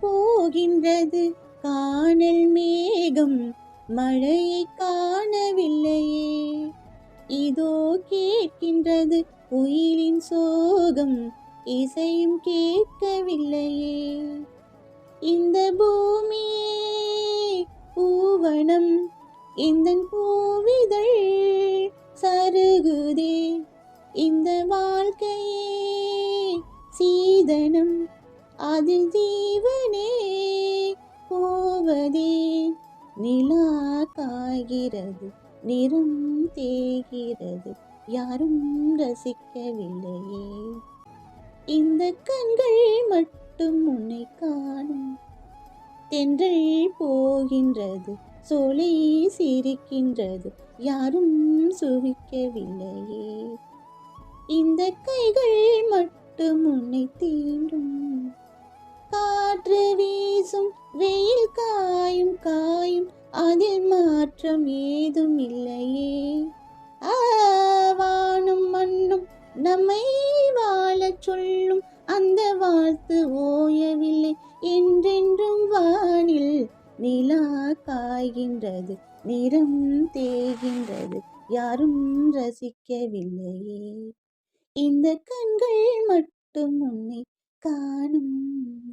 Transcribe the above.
போகின்றது. காணல் மேகம் மழையை காணவில்லையே. இதோ கேட்கின்றது குயிலின் சோகம் இசையும் கேட்கவில்லையே. இந்த பூமியே பூவனம் இந்த பூவிதழ் சருகுதே. இந்த வாழ்க்கையே சீதனம் அதில் ஜீவனே போவதே. நிலா காய்கிறது நிறம் தேகிறது யாரும் ரசிக்கவில்லையே. இந்த கண்கள் மட்டும் உன்னை காணும். தென்றல் போகின்றது சோலை சிரிக்கின்றது யாரும் சுவிக்கவில்லையே இந்த கைகள் மட்டும் உன்னை தீண்டும். காற்று வீசும் வெயில் காயும் காயும் அதில் மாற்றம் ஏதும் இல்லையே. ஆ, வானும் மண்ணும் நம்மை வாழச் சொல்லும் அந்த வாழ்த்து ஓயவில்லை. என்றென்றும் வானில் நிலா காய்கின்றது நிறம் தேய்கின்றது யாரும் ரசிக்கவில்லையே. இந்த கண்கள் மட்டும் உன்னை காணும்.